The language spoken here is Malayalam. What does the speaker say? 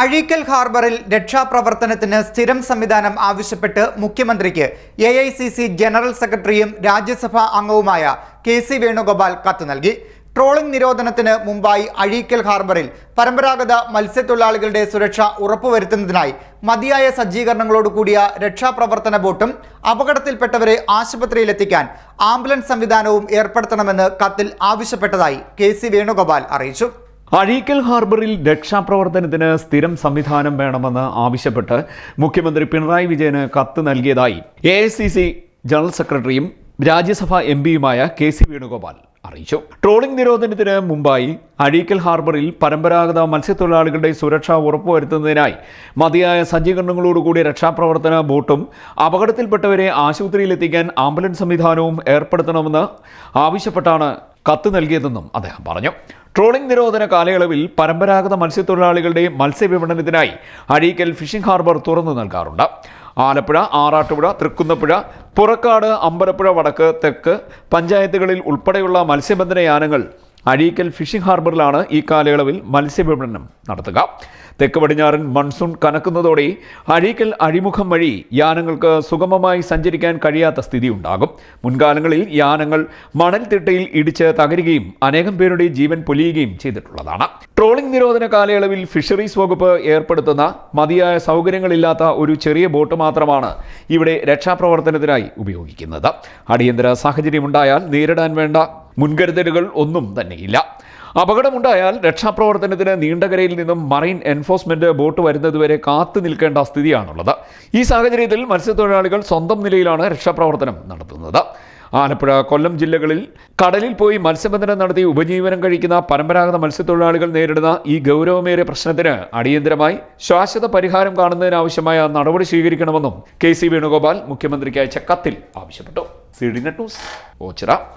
അഴീക്കൽ ഹാർബറിൽ രക്ഷാപ്രവർത്തനത്തിന് സ്ഥിരം സംവിധാനം ആവശ്യപ്പെട്ട് മുഖ്യമന്ത്രിക്ക് എ ജനറൽ സെക്രട്ടറിയും രാജ്യസഭാ അംഗവുമായ കെ സി വേണുഗോപാൽ കത്ത് നൽകി. ട്രോളിംഗ് നിരോധനത്തിന് മുമ്പായി അഴീക്കൽ ഹാർബറിൽ പരമ്പരാഗത മത്സ്യത്തൊഴിലാളികളുടെ സുരക്ഷ ഉറപ്പുവരുത്തുന്നതിനായി മതിയായ സജ്ജീകരണങ്ങളോട് കൂടിയ രക്ഷാപ്രവർത്തന ബോട്ടും അപകടത്തിൽപ്പെട്ടവരെ ആശുപത്രിയിലെത്തിക്കാൻ ആംബുലൻസ് സംവിധാനവും ഏർപ്പെടുത്തണമെന്ന് കത്തിൽ ആവശ്യപ്പെട്ടതായി കെ വേണുഗോപാൽ അറിയിച്ചു. അഴീക്കൽ ഹാർബറിൽ രക്ഷാപ്രവർത്തനത്തിന് സ്ഥിരം സംവിധാനം വേണമെന്ന് ആവശ്യപ്പെട്ട് മുഖ്യമന്ത്രി പിണറായി വിജയന് കത്ത് നൽകിയതായി എ ജനറൽ സെക്രട്ടറിയും രാജ്യസഭാ എം പിയുമായ കെ സി വേണുഗോപാൽ അറിയിച്ചു. ട്രോളിംഗ് നിരോധനത്തിന് മുമ്പായി അഴീക്കൽ ഹാർബറിൽ പരമ്പരാഗത മത്സ്യത്തൊഴിലാളികളുടെ സുരക്ഷ ഉറപ്പുവരുത്തുന്നതിനായി മതിയായ സജ്ജീകരണങ്ങളോടുകൂടി രക്ഷാപ്രവർത്തന ബോട്ടും അപകടത്തിൽപ്പെട്ടവരെ ആശുപത്രിയിലെത്തിക്കാൻ ആംബുലൻസ് സംവിധാനവും ഏർപ്പെടുത്തണമെന്ന് ആവശ്യപ്പെട്ടാണ് കത്ത് നൽകിയതെന്നും അദ്ദേഹം പറഞ്ഞു. ട്രോളിംഗ് നിരോധന കാലയളവിൽ പരമ്പരാഗത മത്സ്യത്തൊഴിലാളികളുടെ മത്സ്യവിപണനത്തിനായി അഴീക്കൽ ഫിഷിംഗ് ഹാർബർ തുറന്നു നൽകാറുണ്ട്. ആലപ്പുഴ ആറാട്ടുപുഴ തൃക്കുന്നപ്പുഴ പുറക്കാട് അമ്പലപ്പുഴ വടക്ക് തെക്ക് പഞ്ചായത്തുകളിൽ ഉൾപ്പെടെയുള്ള മത്സ്യബന്ധന യാനങ്ങൾ അഴീക്കൽ ഫിഷിംഗ് ഹാർബറിലാണ് ഈ കാലയളവിൽ മത്സ്യവിപണനം നടത്തുക. തെക്ക് പടിഞ്ഞാറൻ മൺസൂൺ കനക്കുന്നതോടെ അഴീക്കൽ അഴിമുഖം വഴി യാനങ്ങൾക്ക് സുഗമമായി സഞ്ചരിക്കാൻ കഴിയാത്ത സ്ഥിതി ഉണ്ടാകും മുൻകാലങ്ങളിൽ യാനങ്ങൾ മണൽത്തിട്ടയിൽ ഇടിച്ച് തകരുകയും അനേകം പേരുടെ ജീവൻ പൊലിയുകയും ചെയ്തിട്ടുള്ളതാണ്. ട്രോളിംഗ് നിരോധന കാലയളവിൽ ഫിഷറീസ് വകുപ്പ് ഏർപ്പെടുത്തുന്ന മതിയായ സൗകര്യങ്ങളില്ലാത്ത ഒരു ചെറിയ ബോട്ട് മാത്രമാണ് ഇവിടെ രക്ഷാപ്രവർത്തനത്തിനായി ഉപയോഗിക്കുന്നത്. അടിയന്തര സാഹചര്യമുണ്ടായാൽ നേരിടാൻ വേണ്ട മുൻകരുതലുകൾ ഒന്നും തന്നെയില്ല. അപകടമുണ്ടായാൽ രക്ഷാപ്രവർത്തനത്തിന് നീണ്ടകരയിൽ നിന്നും മറൈൻ എൻഫോഴ്സ്മെന്റ് ബോട്ട് വരുന്നതുവരെ കാത്തു നിൽക്കേണ്ട സ്ഥിതിയാണുള്ളത്. ഈ സാഹചര്യത്തിൽ മത്സ്യത്തൊഴിലാളികൾ സ്വന്തം നിലയിലാണ് രക്ഷാപ്രവർത്തനം നടത്തുന്നത്. ആലപ്പുഴ കൊല്ലം ജില്ലകളിൽ കടലിൽ പോയി മത്സ്യബന്ധനം നടത്തി ഉപജീവനം കഴിക്കുന്ന പരമ്പരാഗത മത്സ്യത്തൊഴിലാളികൾ നേരിടുന്ന ഈ ഗൗരവമേറിയ പ്രശ്നത്തിന് അടിയന്തരമായി ശാശ്വത പരിഹാരം കാണുന്നതിനാവശ്യമായ നടപടി സ്വീകരിക്കണമെന്നും കെ സി വേണുഗോപാൽ മുഖ്യമന്ത്രിക്ക് അയച്ച കത്തിൽ ആവശ്യപ്പെട്ടു. C D net news Ochira.